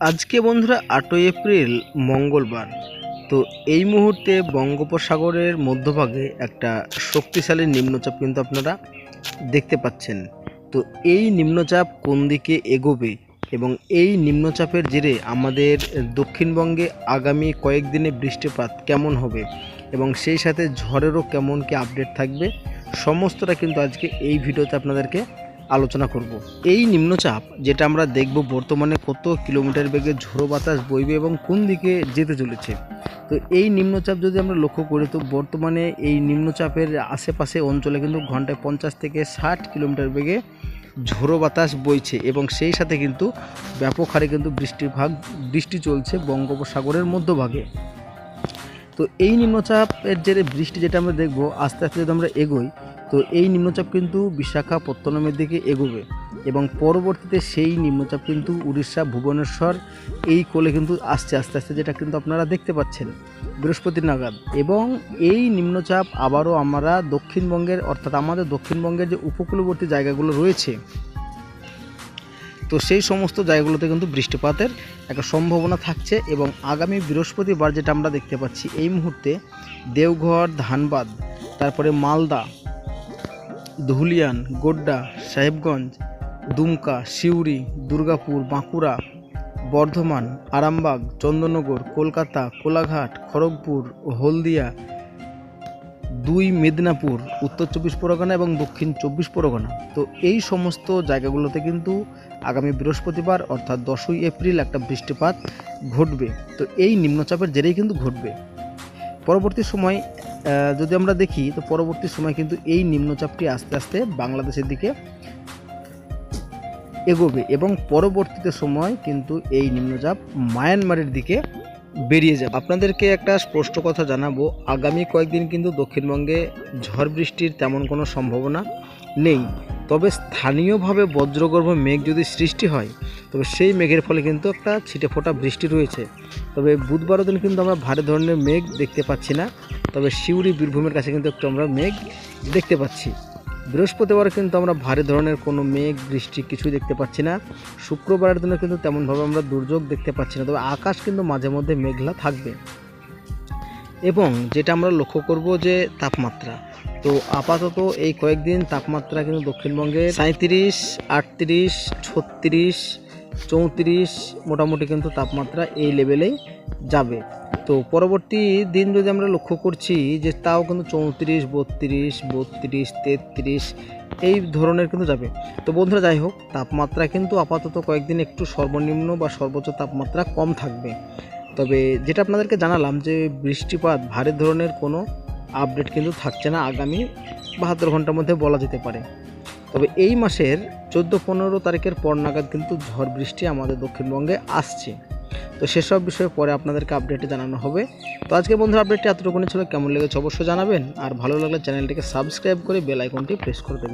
আজকে বন্ধুরা আটই এপ্রিল, মঙ্গলবার। তো এই মুহূর্তে বঙ্গোপসাগরের মধ্যভাগে একটা শক্তিশালী নিম্নচাপ কিন্তু আপনারা দেখতে পাচ্ছেন। তো এই নিম্নচাপ কোন দিকে এগোবে এবং এই নিম্নচাপের জেরে আমাদের দক্ষিণবঙ্গে আগামী কয়েকদিনে বৃষ্টিপাত কেমন হবে এবং সেই সাথে ঝড়েরও কেমন কি আপডেট থাকবে, সমস্তটা কিন্তু আজকে এই ভিডিওতে আপনাদেরকে আলোচনা করব। এই নিম্নচাপ, যেটা আমরা দেখব বর্তমানে কত কিলোমিটার বেগে ঝোড়ো বাতাস বইবে এবং কোন দিকে যেতে চলেছে। তো এই নিম্নচাপ যদি আমরা লক্ষ্য করি, তো বর্তমানে এই নিম্নচাপের আশেপাশে অঞ্চলে কিন্তু ঘন্টায় পঞ্চাশ থেকে ষাট কিলোমিটার বেগে ঝোড়ো বাতাস বইছে এবং সেই সাথে কিন্তু ব্যাপক হারে কিন্তু বৃষ্টির ভাগ, বৃষ্টি চলছে বঙ্গোপসাগরের মধ্যভাগে। তো এই নিম্নচাপের জেরে বৃষ্টি যেটা আমরা দেখব, আস্তে আস্তে যদি আমরা এগোই, তো এই নিম্নচাপ কিন্তু বিশাখাপত্তনমের দিকে এগোবে এবং পরবর্তীতে সেই নিম্নচাপ কিন্তু উড়িষ্যা, ভুবনেশ্বর, এই কোলে কিন্তু আসছে, আস্তে আস্তে যেটা কিন্তু আপনারা দেখতে পাচ্ছেন বৃহস্পতি নাগাদ। এবং এই নিম্নচাপ আবারও আমরা দক্ষিণবঙ্গের, অর্থাৎ আমাদের দক্ষিণবঙ্গের যে উপকূলবর্তী জায়গাগুলো রয়েছে তো সেই সমস্ত জায়গাগুলোতে কিন্তু বৃষ্টিপাতের একটা সম্ভাবনা থাকছে এবং আগামী বৃহস্পতিবার যেটা আমরা দেখতে পাচ্ছি, এই মুহূর্তে দেওঘর, ধানবাদ, তারপরে মালদা, ধুলিয়ান, গোড্ডা, সাহেবগঞ্জ, দুমকা, সিউড়ি, দুর্গাপুর, বাঁকুড়া, বর্ধমান, আরামবাগ, চন্দননগর, কলকাতা, কোলাঘাট, খড়গপুর, হলদিয়া দুই মেদিনীপুর, উত্তর চব্বিশ পরগনা এবং দক্ষিণ চব্বিশ পরগনা। তো এই সমস্ত জায়গাগুলোতে কিন্তু আগামী বৃহস্পতিবার অর্থাৎ দশই এপ্রিল একটা বৃষ্টিপাত ঘটবে। তো এই নিম্নচাপের জেরেই কিন্তু ঘটবে। পরবর্তী সময় যদি আমরা দেখি, তো পরবর্তী সময় কিন্তু এই নিম্নচাপটি আস্তে আস্তে বাংলাদেশের দিকে এগোবে এবং পরবর্তীতে সময় কিন্তু এই নিম্নচাপ মায়ানমারের দিকে বেরিয়ে যাবে। আপনাদেরকে একটা স্পষ্ট কথা জানাব, আগামী কয়েকদিন কিন্তু দক্ষিণবঙ্গে ঝড় বৃষ্টির তেমন কোনো সম্ভাবনা নেই। তবে স্থানীয়ভাবে বজ্রগর্ভ মেঘ যদি সৃষ্টি হয়, তবে সেই মেঘের ফলে কিন্তু একটা ছিটে ফোটা বৃষ্টি রয়েছে। তবে বুধবারও দিন কিন্তু আমরা ভারী ধরনের মেঘ দেখতে পাচ্ছি না, তবে শিউরি বীরভূমের কাছে কিন্তু একটু আমরা মেঘ দেখতে পাচ্ছি। বৃহস্পতিবার কিন্তু আমরা ভারী ধরনের কোনো মেঘ, বৃষ্টি কিছুই দেখতে পাচ্ছি না। শুক্রবারের দিনে কিন্তু তেমনভাবে আমরা দুর্যোগ দেখতে পাচ্ছি না, তবে আকাশ কিন্তু মাঝে মধ্যে মেঘলা থাকবে। এবং যেটা আমরা লক্ষ্য করব যে তাপমাত্রা। তো আপাতত এই কয়েকদিন তাপমাত্রা কিন্তু দক্ষিণবঙ্গে সাঁত্রিশ আটত্রিশ, ছত্রিশ, চৌত্রিশ মোটামুটি কিন্তু তাপমাত্রা এই লেভেলেই যাবে। তো পরবর্তী দিন যদি আমরা লক্ষ্য করছি যে তাও কিন্তু চৌত্রিশ, বত্রিশ বত্রিশ, তেত্রিশ এই ধরনের কিন্তু যাবে। তো বন্ধুরা যাই হোক, তাপমাত্রা কিন্তু আপাতত কয়েকদিন একটু সর্বনিম্ন বা সর্বোচ্চ তাপমাত্রা কম থাকবে। তবে যেটা আপনাদেরকে জানালাম যে বৃষ্টিপাত ভারী ধরনের কোনো আপডেট কিন্তু থাকছে না, আগামী বাহাত্তর ঘণ্টার মধ্যে বলা যেতে পারে। তবে এই মাসের চোদ্দ, পনেরো তারিখের পর নাগাদ কিন্তু ঝড় বৃষ্টি আমাদের দক্ষিণবঙ্গে আসছে। তো সেসব বিষয়ে পরে আপনাদেরকে আপডেটে জানানো হবে। তো আজকে বন্ধুরা আপডেটটি এতটুকুনি ছিল, কেমন লেগেছে অবশ্যই জানাবেন। আর ভালো লাগলে চ্যানেলটিকে সাবস্ক্রাইব করে বেল আইকনটি প্রেস করে দেবেন।